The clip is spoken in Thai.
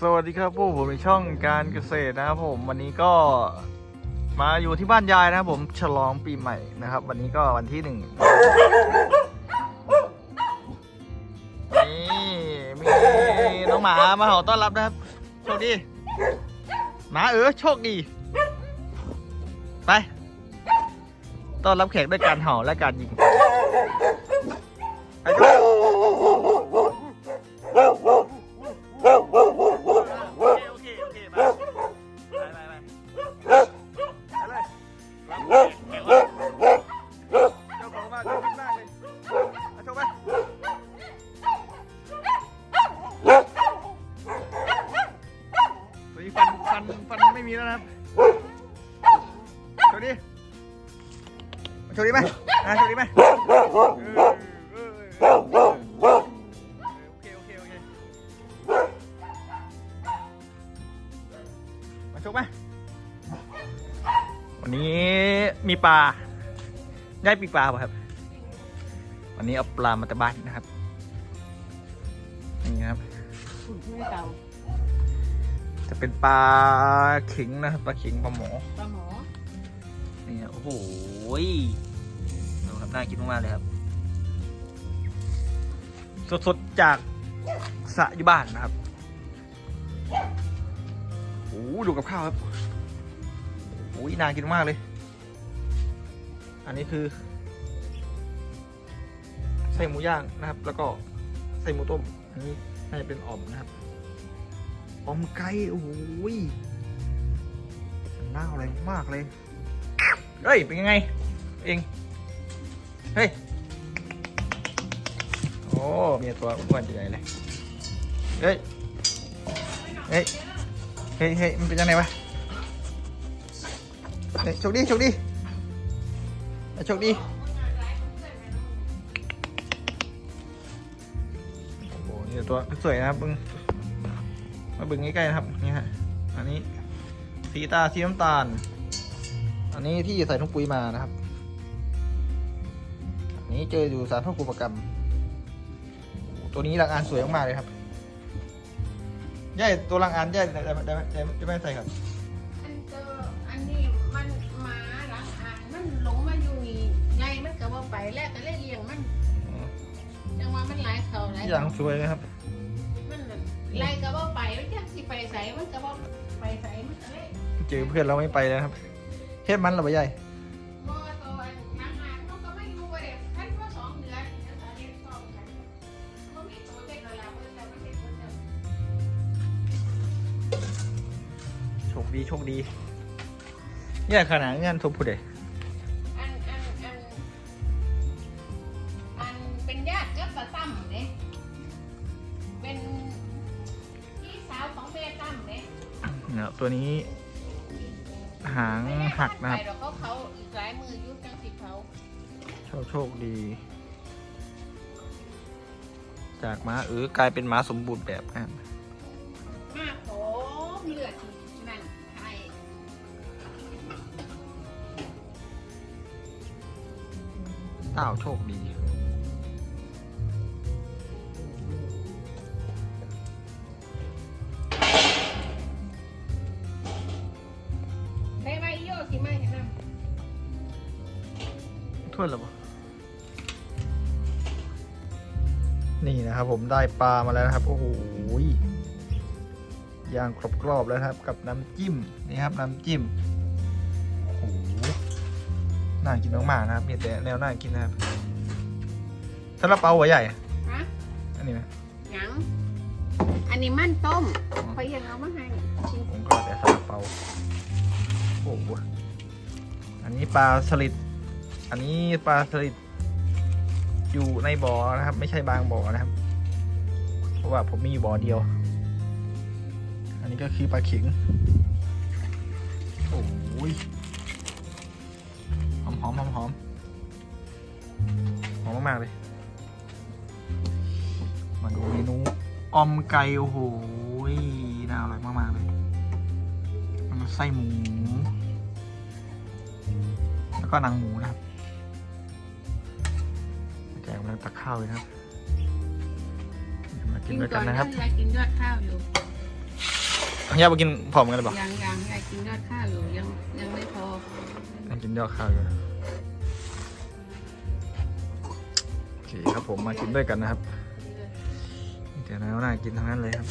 สวัสดีครับพวกผมในช่องการเกษตรนะครับผมวันนี้ก็มาอยู่ที่บ้านยายนะครับผมฉลองปีใหม่นะครับ วันนี้ก็วันที่หนึ่งนี่มีน้องหมามาเห่าต้อนรับนะครับ โชคดีหมาเออโชคดี ไปต้อนรับแขกด้วยการเห่าและการยิงไปด้วย ว์ดิไหมอะโชว์ดิไหมเออเออเออเออโอเคโอเคโอเคมาชกไหมวันนี้มีปลาได้ปีกปลาป่ะครับ วันนี้เอาปลามาแต่บ้านนะครับ นี่ครับ คุณไม่เก่าจะเป็นปลาขิงนะครับปลาขิงปลาหมอ ปลาหมอนี่ครับโอ้โหย ดูครับน่ากินมากๆเลยครับ สดๆจากสระอยู่บ้านนะครับโอ้โหดูกับข้าวครับโอ้ยน่ากินมากเลย อันนี้คือใส่หมูย่างนะครับ แล้วก็ใส่หมูต้ม อันนี้น่าจะเป็นอ่อมนะครับอ่อมไก่โอ้โหยน่าอะไรมากเลย เฮ้ย เป็นยังไง เอง เฮ้ย โอ้เมียตัวอ้วนจะใหญ่เลย เฮ้ย เฮ้ย เฮ้ยเฮ้ยมันเป็นยังไงวะ เฮ้ยโชคดีโชคดีโชคดีโอ้โหนี่ตัวสวยนะครับมึงมาบึงใกล้ๆนะครับนี่ฮะ อันนี้สีตาสีน้ำตาล อันนี้ที่ใส่ถุงปุ๋ยมานะครับ นนี้เจออยู่สารพัดกุปกรรม ตัวนี้รังอานสวยมากๆเลยครับย่ายตัวรังอานย่ายได้ได้ได้ได้ได้ไม่ใส่ครับอันเจออันนี้มันหมาหลังอ่านมันหลงมาอยู่นี่ไงมันก็ว่าไปแล้วก็เลยเลี้ยงมันจังว่ามันหลายเขาหลายอย่างสวยนะครับ มันไล่ก็ว่าไปมันจักสิไปใส่มันก็ว่าไปใส่มันก็เลยเจอเพื่อนเราไม่ไปแล้วครับเฮ็ดมันเหรอวะใหญ่ คดีโชคดีเนี่ยขนาดเงินทุบผู้ใดอันอันอันอันเป็นญาติกับตาตั้มเด้เป็นพี่สาวของแม่ตั้มเด้เนี่ยตัวนี้ หางหักนะครับไปดอกเขาเขาอีกหลายมือยุบจังสิเขาโชคโชคดี จากม้าเออกลายเป็นม้าสมบูรณ์แบบนะครับมาโผมเลือดนั่น เต้าโชคดี ได้ไว้โยสิไม่นะถ้วยหรอปะนี่นะครับผมได้ปลามาแล้วนะครับ โอ้โหยย่างกรอบๆแล้วนะครับ กับน้ำจิ้มนี่ครับน้ำจิ้มโอ้โห น่ากินมากๆนะครับมีแต่แนวน่ากินนะครับซาลาเปาหัวใหญ่ฮะอันนี้นะหยังอันนี้มันต้มพอยังเอามาให้กินผมก็แต่ซาลาเปาโอ้โหอันนี้ปลาสลิดอันนี้ปลาสลิดอยู่ในบ่อนะครับ ไม่ใช่บางบ่อนะครับ เพราะว่าผมมีอยู่บ่อเดียว อันนี้ก็คือปลาขิงโอ้ย หอมหอมหอมหอมหอมมากๆเลย มาดูเมนูออมไก่โอ้โหน่าอร่อยมากๆเลยมันไส้หมู แล้วก็หนังหมูนะครับแกงกำลังตักข้าวเลยนะครับมากินด้วยกันนะครับอยากกินยอดข้าวอยู่ย่าไปกินผอมกันเลยปะยังยังยายกินยอดข้าวอยู่ยังยังไม่พอยังกินยอดข้าวอยู่โอ คครับผมมากินด้วยกันนะครับเดี๋ยวนะน่ากินทั้งนั้นเลยครับ